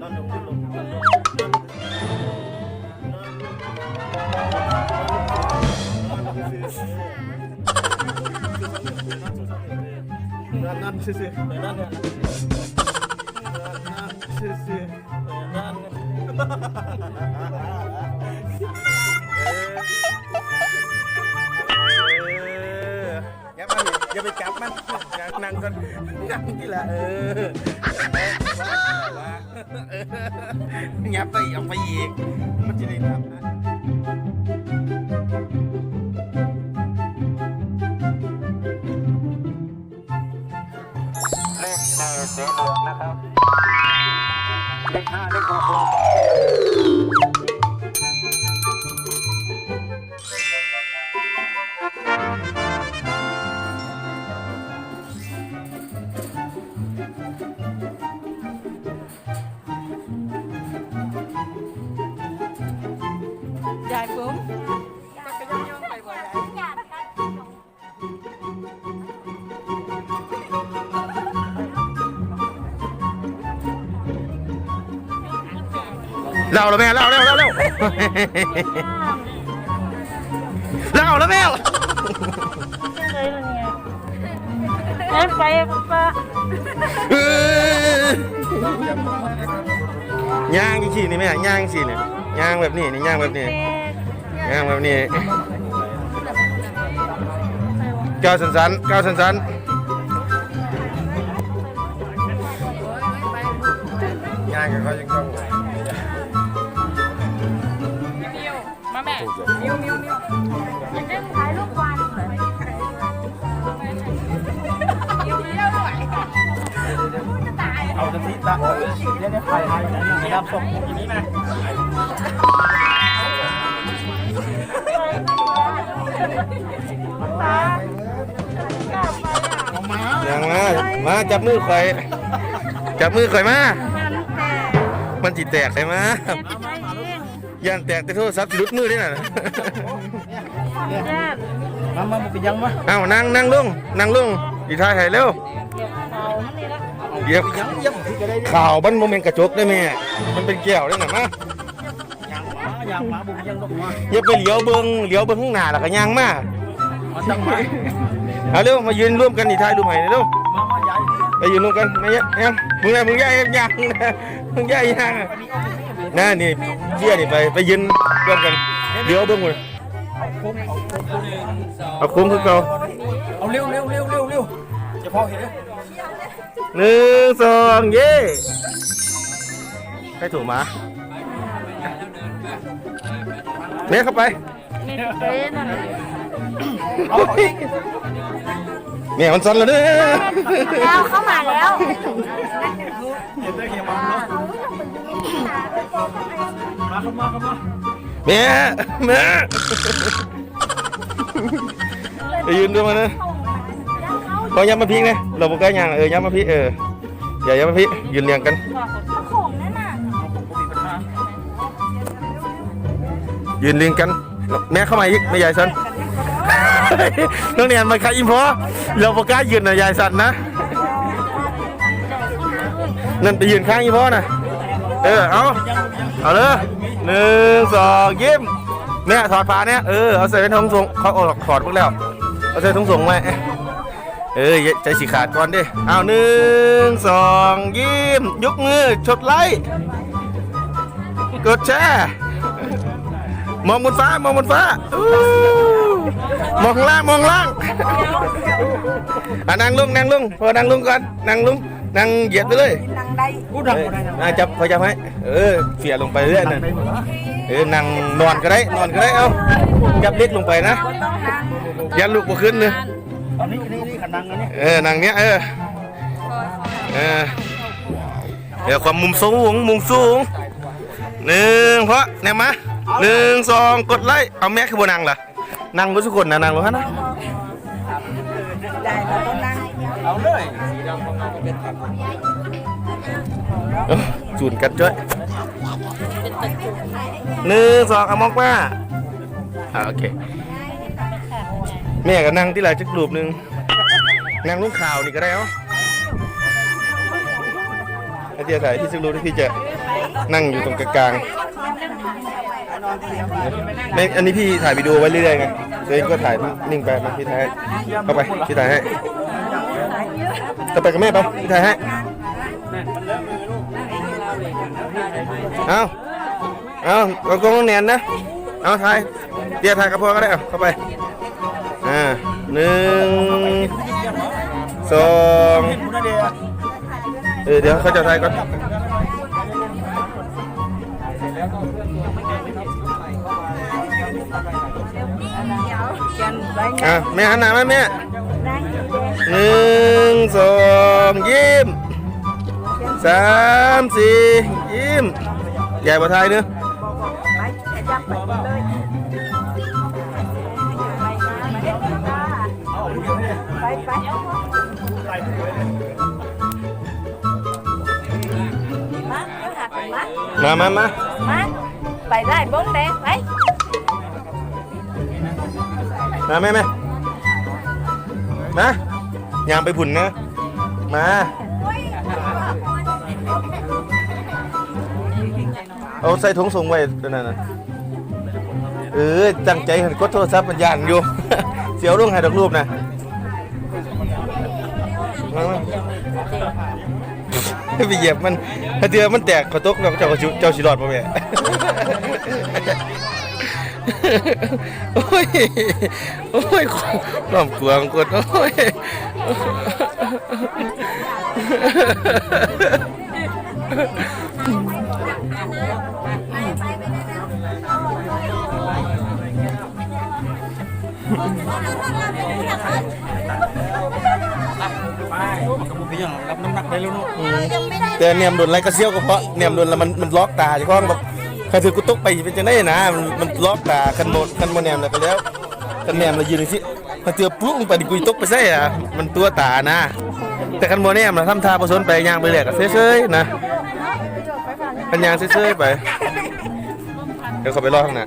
นอนลงนอนลงนอนลงนอน อีก มันจะได้ทำนะเลขในเสียงหลืองนะครับ เลขห้าเลขหก ยายปุ้มมันก็ย่องย่องไปบ่ยายเล่าแล้วแม่เล่าเล่าเล่าเล่าเล่าแล้วแม่เลยละเนี่ยแม่ไปปะเออย่างจริงๆนี่แม่ย่างสิเนี่ยย่างแบบนี้นี่ย่างแบบนี้ ย่างแบบนี้ก้าวสันๆก้าวสันๆย่างกันเขายังต้องมาแม่มิวมิวมิวเล่นถ่ายรูปวันมิวมิวด้วยเอาจะทีตาเดี๋ยวเดี๋ยวถ่ายถ่ายไม่รับส่งทีนี้นะ มามาจับมือข่อยจับมือข่อยมา มันแต่มันจิแตกใช่ไหมแม่ไปได้เองยันแตกแต่โทรศัพท์สิหลุดมือได้น่ะญาติมามาเป็นยังมาเอ้านั่งนั่งลงนั่งลงดีท่าถ่ายเร็วเก็บเขามันนี่ละเดี๋ยวยังยังที่จะได้ข่าวมันโมเมนต์กระจกได้ไหมมันเป็นแก้วได้หน่ะมายังมายังมาบุกยังลงมาอย่าไปเหลียวเบิ้งเหลียวเบิ้งข้างหน้าแล้วก็ย่างมามาตั้งมาเอาเร็วมายืนร่วมกันนี่ถ่ายรูปให้เร็วมามาใหญ่ ไปยืนร่วมกันไม่ยะยังมึงไงมึงย่าย่างนะมึงย่าย่างน่านี่เบี้ยนี่ไปไปยืนร่วมกันเดี๋ยวเบิ้งหมดเอาคุ้มเอาคุ้มเอาคุ้มคือเก่าเอาเร็วเร็วเร็วเร็วเร็วจะพอเห็นเลยหนึ่งสองเย่ให้ถูกมาเนี่ยเข้าไปมีเป็นอะไรเอา เอาอีกเนี่ยมันสั่นแล้วเนี่ยแล้วเข้ามาแล้วเห็นได้เห็นมาเนาะมาเข้ามาเข้ามาแม่แม่ไปยืนดูมานะพอย้ำมาพริกนะเราบอกใกล้ยางเออย้ำมาพริกเอออย่าย้ำมาพริกยืนเรียงกันของนั่นน่ะยืนเรียงกันแม่เข้ามาอีกไม่ยายสัน น้องเนียนมาขายอิมพอเราบอกกล้ายืนนะยายสันนะนั่นไปยืนข้างอิมพอนะเออเอาเอาเลยหนึ่งสองยิ้มเนี่ยถอดผ้าเนี่ยเออเอาใส่เป็นทงส่งเขาเอาถอดพวกแล้วเอาใส่ทงส่งไว้เอออย่าใจสีขาดก่อนดิเอาหนึ่งสองยิ้มยกมือชดไลค์กดแชร์มองบนฟ้ามองบนฟ้าอู้ มองข้างล่างมองข้างล่างอะนั่งลงนั่งลงพอนั่งลงก่อนนั่งลงนั่งเหยียดไปเลยกูดังเอกูดังออะจับพอจับให้เออเสียลงไปเรื่อยนั่นไปหมดแล้วเออนั่งนอนก็ได้นอนก็ได้เอ้าจับเล็กลงไปนะยันลูกบ่ขึ้นเลยตอนนี้นี่นี่ขันดังแล้วนี่เออนั่งเนี้ยเออเออเดี๋ยวความมุมสูงมุมสูงหนึ่งเพราะเนี่ยมาหนึ่งสองกดไลค์เอาแม่คือบนั่งล่ะ นั่งบนสุกคนนะนั่งลงฮะนะเอาเลยเอ้าจูนกันจ้อยหนึ่งสองเอามองป้าอ่าโอเคแม่ก็นั่งที่ไหนจักรูปหนึ่งนั่งลูกข่าวนี่ก็ได้เอ้าไอ้เจ๊ถ่ายที่จักรูปที่พี่จะนั่งอยู่ตรงกลางๆ ไม่อันนี้พี่ถ่ายวิดีโอไว้เรื่อยๆไงตัวเองก็ถ่ายนิ่งไปมาพี่ถ่ายให้เข้าไปพี่ถ่ายให้จะไปกับแม่ไปพี่ถ่ายให้เอาเอาเรากงต้องแนนนะเอาถ่ายเดี๋ยวถ่ายกับพ่อก็ได้เอาเข้าไปอ่าหนึ่งสองเออเดี๋ยวเขาจะถ่ายก่อน อะแม่หันหน้ามาแม่หนึ่งสองยิ้มสามสี่ยิ้มใหญ่กว่าไทยเนื้อะมามา มา ไปได้ bốn đen đấy มาแม่แม่มายางไปผุ่นนะ มาเอาใส่ถุงส่งไว้ตัวนั้นะเออตั้งใจเห็นกดโทรศัพท์มันย่านอยู่ เสียวลงให้ดอกรูปนะมามาไปเหยียบมันถ้าเจอมันแตกขอตกแล้วเจ้าเจ้าสิรอดป่ะแม่ โอ้ย โอ้ยความกลัวงคนโอ้ยรับน้ำหนักได้แล้วเนาะแต่เนียมโดนไรก็เซี่ยวก็เพราะเนี่ยมโดนแล้วมันมันล็อกตาเจ้าของแบบ ใครถือกุตุกไปเป็นจังได้นะ มันมันล็อกตาคันโมคันโมเนียมแล้วก็แล้วคันเนียมเรายืนสิถ้าเจอปลุกลงไปดิกุยตกไปใส่อะมันตัวตานะ แต่คันโมเนียมเราทำท่าผสมไปย่างไปเลยก็เฉยๆนะมันย่างเฉยๆไปเดี๋ยวเขาไปรอข้างหน้า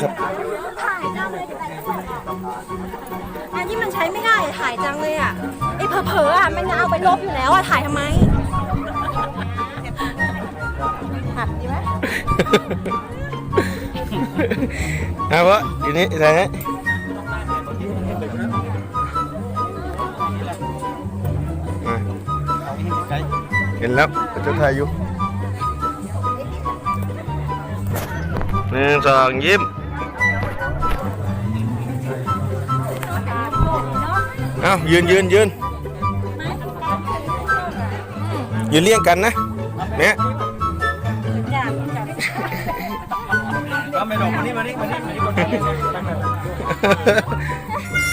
ครับอันนี้มันใช้ไม่ได้อะถ่ายจังเลยอะไอ้เผลอๆอะมันจะเอาไปลบอยู่แล้วอะถ่ายทำไม หัดดีไหมเอาวะทีนี้ใส่ให้มาเห็นแล้วเจะถ่ายอยู่หนึ่งสองยิ้มเอายืนยืนยืนยืนเลี่ยงกันนะแม่ก็ ไม่หลอกมานี่มานี่มานี่มานี่คนนี้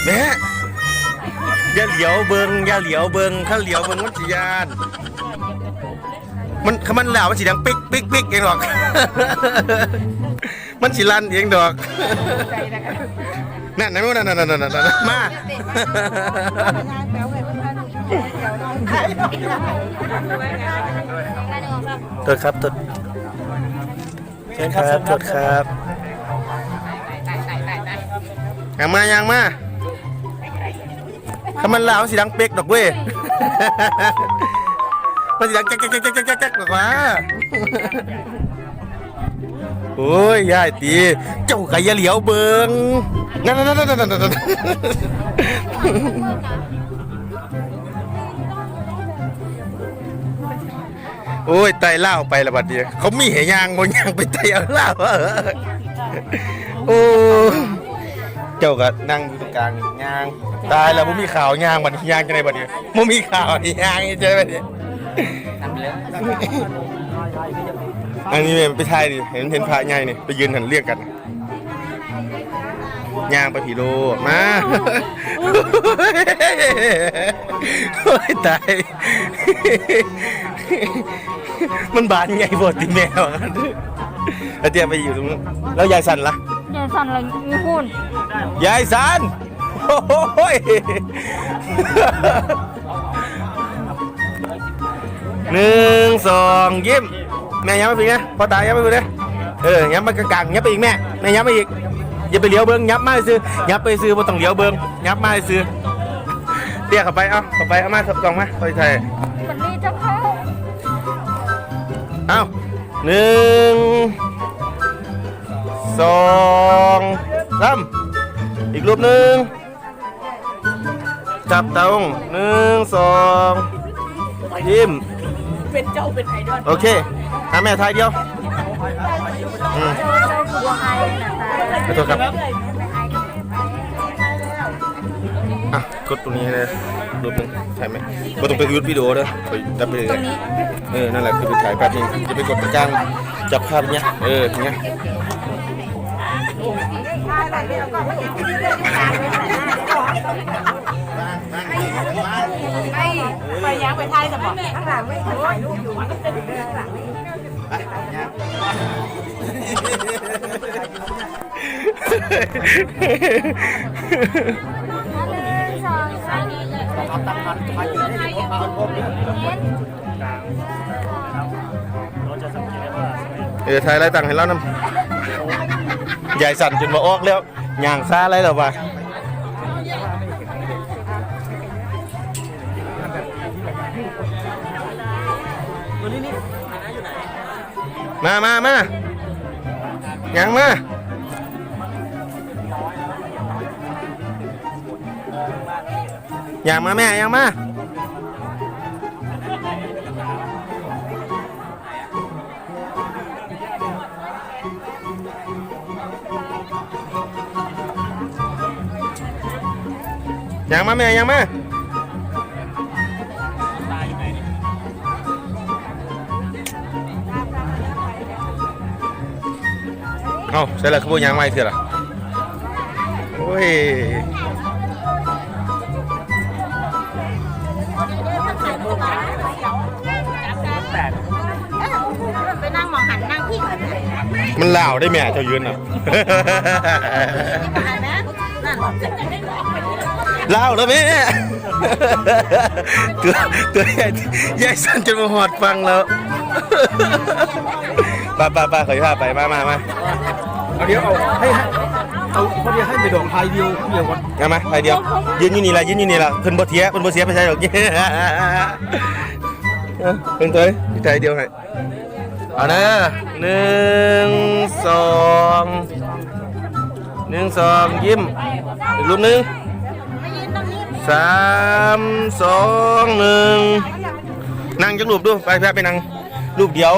แม่อย่าเหลียวเบิงอย่าเหลียวเบิงถ้าเหลียวเบิงมันสิยาน มันคำมันเหล่ามันสีดังปิ๊กปิ๊กปิ๊กเองดอก มันสิลันเองดอกนั่นนั่นนั่นนั่นนั่นนั่นนั่นมาโทษครับโทษเชิญครับโทษครับ ยังมายังมาคำมันเหล่ามันสีดังเป๊กดอกเว้ย มันสิดังแจ๊กแจ๊กแจ๊กแจ๊กแจ๊กแจ๊กบอกว่าโอ้ยยายตี เจ้าไก่ยาเหลียวเบิงนั่นนั่นนั่นนั่นนั่นนั่นโอ้ยไตเล่าวไปละบัดเดียวเขามีเหยางบนยางไปไตเอาเล่าวเออโอ้ เจ้าก็นั่งอยู่ตรงกลางยางตายแล้วบ่มีข่าวยางบัดนี้ยางจังไดบัดนี้บ่มีข่าวนี่ยางใช่ไหมบัดนี้อันนี้เนี่ยไปถ่ายดิเห็นเห็นพระใหญ่นี่ไปยืนหันเรียกกันย่างไปผีโลมาโอ้ยตายมันบานใหญ่บดติแมวอะแล้วเตียไปอยู่ตรงนู้นแล้วยายสันล่ะ Nhà sàn là như hôn ยายสันโอ้ยหนึ่งสองยิ้มแม่ย้ำไปอีกนะพอตายย้ำไปอีกนะเออย้ำไปกลางๆย้ำไปอีกแม่แม่ย้ำไปอีกอย่าไปเลี้ยวเบิ้งย้ำมาซื้อย้ำไปซื้อบ่ต้องเลี้ยวเบิ้งย้ำมาซื้อเรียกเข้าไปเอ้าเข้าไปเอามาส่องมาคอยไทยมันนี่เจ้าเขาเอ้าหนึ่ง สองสามอีกรูปหนึ่งจับตรงหนึ่งสองยิ้มเป็นเจ้าเป็นไอดอลโอเคหาแม่ไทยเดียวอืมบัวไอนะคะขอโทษครับอะกดตรงนี้เลยรูปหนึ่งถ่ายไหมก็ต้องไปยุดวิดีโอเด้อไปดับไปเลยตรงนี้เออนั่นแหละคือไปถ่ายแป๊บนึงจะไปกดไปจ้างจับภาพเนี้ยเอออย่างเงี้ย ไปยังไปไทยกับอกข้างหลังไม่ถ่ายรูปอยู่เออถ่ายอะไรต่างให้เราน้ำ ใหญ่สั่นจนมาออกแล้วย่างซาอะไรหรอวะมามามายังมาอย่างมาแม่ยังมา ยังมาแม่ยังมาเอาใช่ล้วขบวนยังไม่เสียละโอ้ยไปนั่งมองหันนั่งพี่ก่อนนะมันลาได้แม่เจ้ายืนอะ หันนะนั่าแล้วแม่ตัวตัวใหญ่ใหญ่สั่นจนมาหอดฟังแล้วป้าป้าป้าขอพาไปมามามาเอาเดี๋ยวเอาให้ให้เอาเขาเรียกให้ไปดอกไทยวิวเดียวก่อนเอามาไปเดียวยืนอยู่นี่ละยืนอยู่นี่ละเพิ่นบ่เทียเพิ่นบ่เสียไปใช่หรอกเออเพิ่นเถอยที่ใจเดียวให้เอานะหนึ่งสองหนึ่งสองยิ้มอีกรูปหนึ่ง สามสองหนึ่งนั่งจักรูปดูไปแพ้ไปนั่งรูปเดียว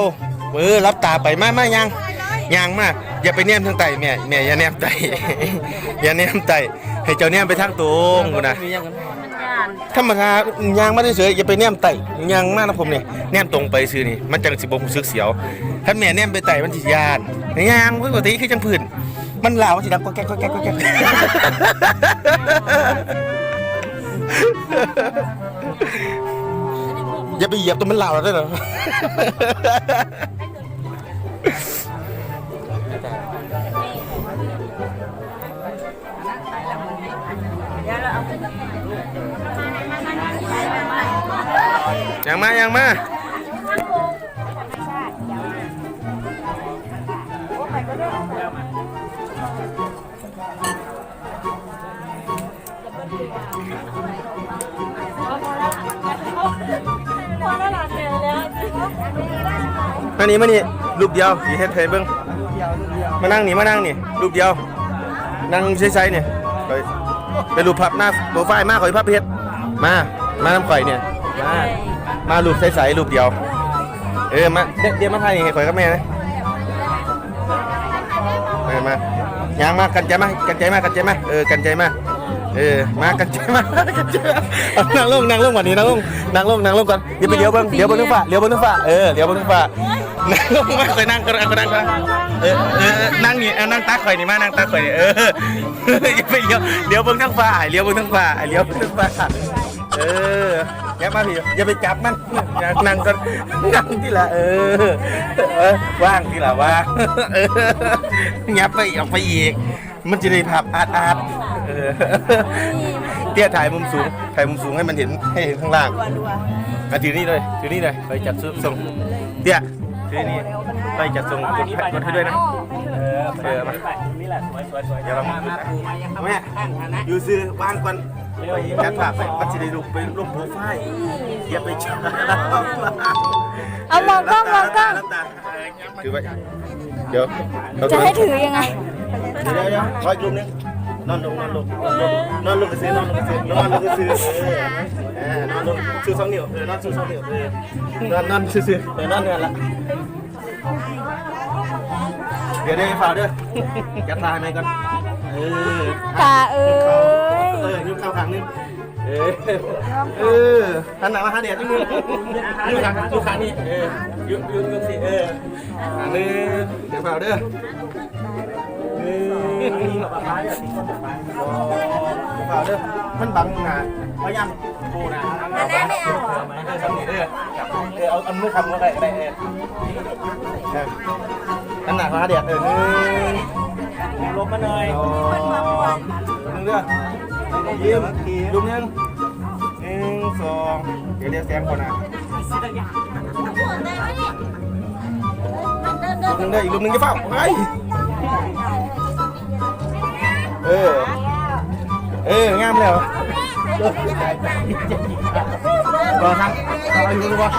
เออรับตาไปมามายังยังมาอย่าไปแนมทางไตแม่แม่อย่าแนมไตอย่าแนมไตให้เจ้าแนมไปทางตรงกูนะธรรมดายางมาเฉยๆอย่าไปแนมไต่ยางมานะผมเนี่ยแนมตรงไปซื้อนี่มันจังสิบ่รู้สึกเสียวถ้าแม่แนมไปไต่มันสิยานยางปกติคือจังพื้นมันลาวมันสิดังก็แก๊กก็แก๊กก็แก๊ก อย่าไปเหยียบตัวมันลาแล้วได้เหรอยังมา ยังมา มานี่มานี่รูปเดียวสีเฮ็ดให้เบิ่งมานั่งนี่มานั่งนี่รูปเดียว นั่งใช้ๆเนี่ยไปไปรูปภาพหน้าโปรไฟล์มาขอยภาพเพชรมา มาน้ำข่อยเนี่ย มา มารูปใสๆรูปเดียว เออมาเดี๋ยวเดี๋ยวมาถ่ายนี่ข่อยกับแม่นะมามายังมากันใจมากันใจมากันใจมาเออกันใจมา เออมากันใจมากันใจมาเอานั่งลงนั่งลงก่อนนี่นั่งลงนั่งลงนั่งลงก่อนเดี๋ยวไปเลี้ยวเบิ้งเลี้ยวเบิ้งนึกฟ้าเลี้ยวเบิ้งนึกฟ้าเออเลี้ยวเบิ้งนึกฟ้านั่งลงมาข่อยนั่งก็นั่งก็นั่งก็เออเออเออนั่งนี่เอานั่งตาข่อยนี่มานั่งตาข่อยนี่เอออย่าไปเลี้ยวเลี้ยวเบิ้งทั้งฟ้าเลี้ยวเบิ้งทั้งฟ้าเลี้ยวเบิ้งทั้งฟ้าเอออย่ามาพี่อย่าไปจับมันนั่งก็นั่งที่ละเออเออว่างที่ละว่างเออยับไปออกไปอีก มันจะได้ภาพอาร์ตอาร์ตเออเตี้ยถ่ายมุมสูง ถ่ายมุมสูงให้มันเห็นให้เห็นข้างล่างมาถือนี่เลย ถือนี่เลยไปจัดส่งเตี้ยถือนี่ไปจัดส่งกดให้กดให้ด้วยนะ เออเออมานี่แหละสวยสวยสวยเดี๋ยวเรามาแม่อยู่ซื้อวางก่อนแคทฝากไปพัชรีลูกไปลูกโปรไฟล์อย่าไปช้าเอามองกล้องมองกล้องถือไว้เดี๋ยวเราจะให้ถือยังไง เดี๋ยวเดี๋ยวขออีกรูปนึงนอนลงนอนลงนอนลงนอนลงกระซื้อนอนลงกระซื้อนอนลงกระซื้อเออนอนลงชูสองนิ้วเออนอนชูสองนิ้วเออนอนนอนซื่อเออนอนเนื้อละเดี๋ยวเดี๋ยวฝ่าเด้อแกตายไหมก่อนเออตาเอ้ยเออยุ่งเข้าครั้งนึงเออเออหันหน้ามาหาเด็ดนิดนึงยุ่งขังยุ่งครั้งนี้เออยุ่งยุ่งยุ่งสิเอออันนึงเดี๋ยวฝ่าเด้อหนึ่ง เปล่าเด้อมันบังหนาพยายามโกนะอันนั้นไม่เอาเหรอเออทำนี่เด้อเออเอาเอามือคำก็ได้ได้เอออันหนาพาเดี๋ยดเออลบมาหน่อยหนึ่งเด้อยิ้มดูนึงหนึ่งสองเดี๋ยวเรียกแซมก่อนนะลูกหนึ่งได้อีกลูกหนึ่งจะเฝ้าไอ้ เออ เอองามแล้วรอครับรออยู่รู้ป่ะ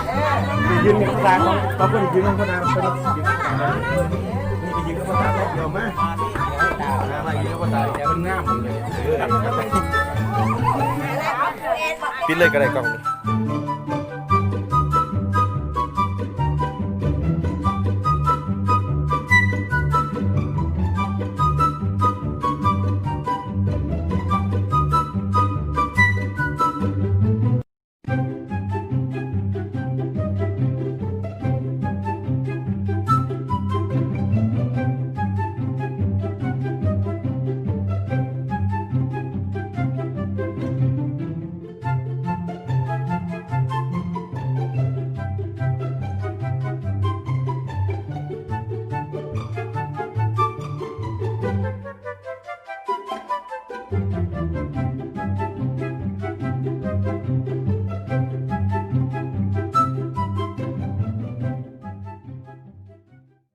ยืนข้างกลาเขาเขาก็ยืนข้างกลาเขายืนข้างกลางนี่ไปยืนข้างกลาเดี๋ยวมาอะไรยืนข้างกลางแกมันงามเลยปิดเลยก็ได้กล้อง